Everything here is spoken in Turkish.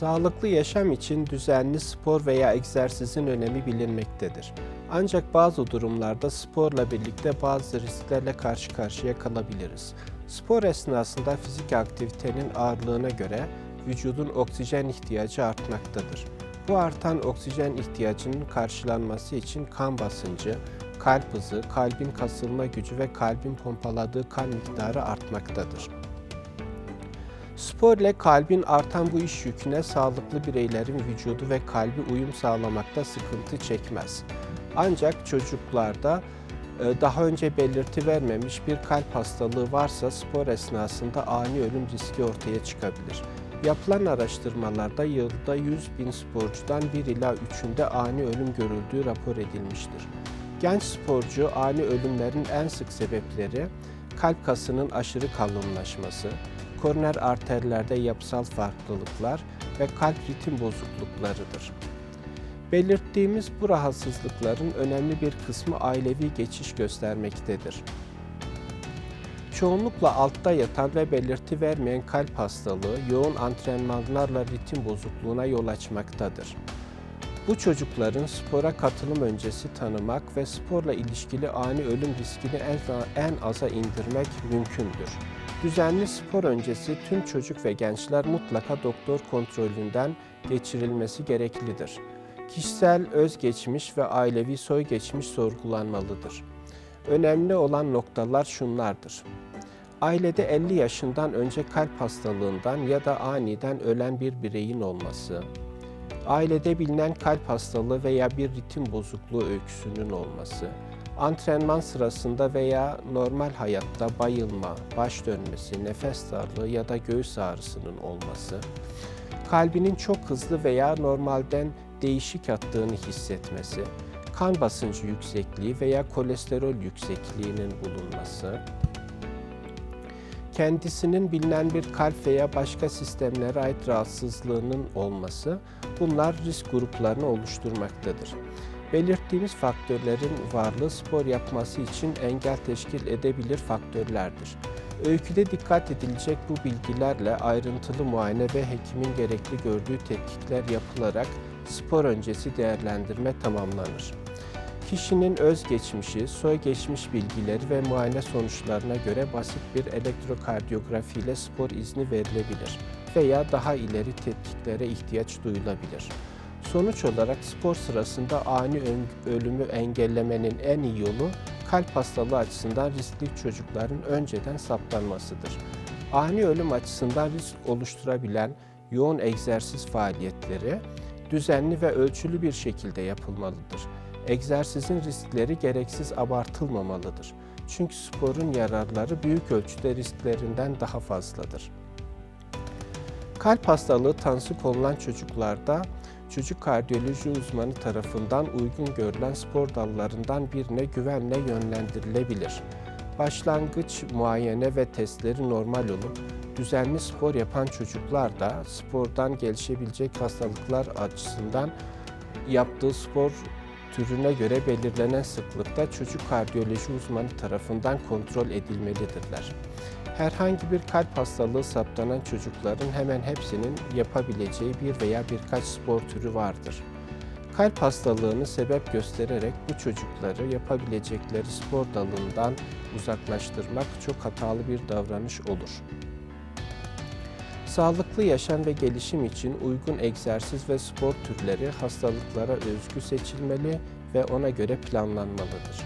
Sağlıklı yaşam için düzenli spor veya egzersizin önemi bilinmektedir. Ancak bazı durumlarda sporla birlikte bazı risklerle karşı karşıya kalabiliriz. Spor esnasında fizik aktivitenin ağırlığına göre vücudun oksijen ihtiyacı artmaktadır. Bu artan oksijen ihtiyacının karşılanması için kan basıncı, kalp hızı, kalbin kasılma gücü ve kalbin pompaladığı kan miktarı artmaktadır. Spor ile kalbin artan bu iş yüküne sağlıklı bireylerin vücudu ve kalbi uyum sağlamakta sıkıntı çekmez. Ancak çocuklarda e, daha önce belirti vermemiş bir kalp hastalığı varsa spor esnasında ani ölüm riski ortaya çıkabilir. Yapılan araştırmalarda yılda 100 bin sporcudan 1 ila 3'ünde ani ölüm görüldüğü rapor edilmiştir. Genç sporcu ani ölümlerin en sık sebepleri kalp kasının aşırı kalınlaşması, koroner arterlerde yapısal farklılıklar ve kalp ritim bozukluklarıdır. Belirttiğimiz bu rahatsızlıkların önemli bir kısmı ailevi geçiş göstermektedir. Çoğunlukla altta yatan ve belirti vermeyen kalp hastalığı yoğun antrenmanlarla ritim bozukluğuna yol açmaktadır. Bu çocukların spora katılım öncesi tanımak ve sporla ilişkili ani ölüm riskini en, aza indirmek mümkündür. Düzenli spor öncesi tüm çocuk ve gençler mutlaka doktor kontrolünden geçirilmesi gereklidir. Kişisel özgeçmiş ve ailevi soy geçmiş sorgulanmalıdır. Önemli olan noktalar şunlardır. Ailede 50 yaşından önce kalp hastalığından ya da aniden ölen bir bireyin olması, ailede bilinen kalp hastalığı veya bir ritim bozukluğu öyküsünün olması, antrenman sırasında veya normal hayatta bayılma, baş dönmesi, nefes darlığı ya da göğüs ağrısının olması, kalbinin çok hızlı veya normalden değişik attığını hissetmesi, kan basıncı yüksekliği veya kolesterol yüksekliğinin bulunması, kendisinin bilinen bir kalp veya başka sistemlere ait rahatsızlığının olması bunlar risk gruplarını oluşturmaktadır. Belirttiğimiz faktörlerin varlığı spor yapması için engel teşkil edebilir faktörlerdir. Öyküde dikkat edilecek bu bilgilerle ayrıntılı muayene ve hekimin gerekli gördüğü tetkikler yapılarak spor öncesi değerlendirme tamamlanır. Kişinin özgeçmişi, soy geçmiş bilgileri ve muayene sonuçlarına göre basit bir elektrokardiyografi ile spor izni verilebilir veya daha ileri tetkiklere ihtiyaç duyulabilir. Sonuç olarak spor sırasında ani ölümü engellemenin en iyi yolu kalp hastalığı açısından riskli çocukların önceden saptanmasıdır. Ani ölüm açısından risk oluşturabilen yoğun egzersiz faaliyetleri düzenli ve ölçülü bir şekilde yapılmalıdır. Egzersizin riskleri gereksiz abartılmamalıdır. Çünkü sporun yararları büyük ölçüde risklerinden daha fazladır. Kalp hastalığı tanısı konulan çocuklarda çocuk kardiyoloji uzmanı tarafından uygun görülen spor dallarından birine güvenle yönlendirilebilir. Başlangıç muayene ve testleri normal olup düzenli spor yapan çocuklar da spordan gelişebilecek hastalıklar açısından yaptığı spor türüne göre belirlenen sıklıkta çocuk kardiyoloji uzmanı tarafından kontrol edilmelidirler. Herhangi bir kalp hastalığı saptanan çocukların hemen hepsinin yapabileceği bir veya birkaç spor türü vardır. Kalp hastalığını sebep göstererek bu çocukları yapabilecekleri spor dalından uzaklaştırmak çok hatalı bir davranış olur. Sağlıklı yaşam ve gelişim için uygun egzersiz ve spor türleri hastalıklara özgü seçilmeli ve ona göre planlanmalıdır.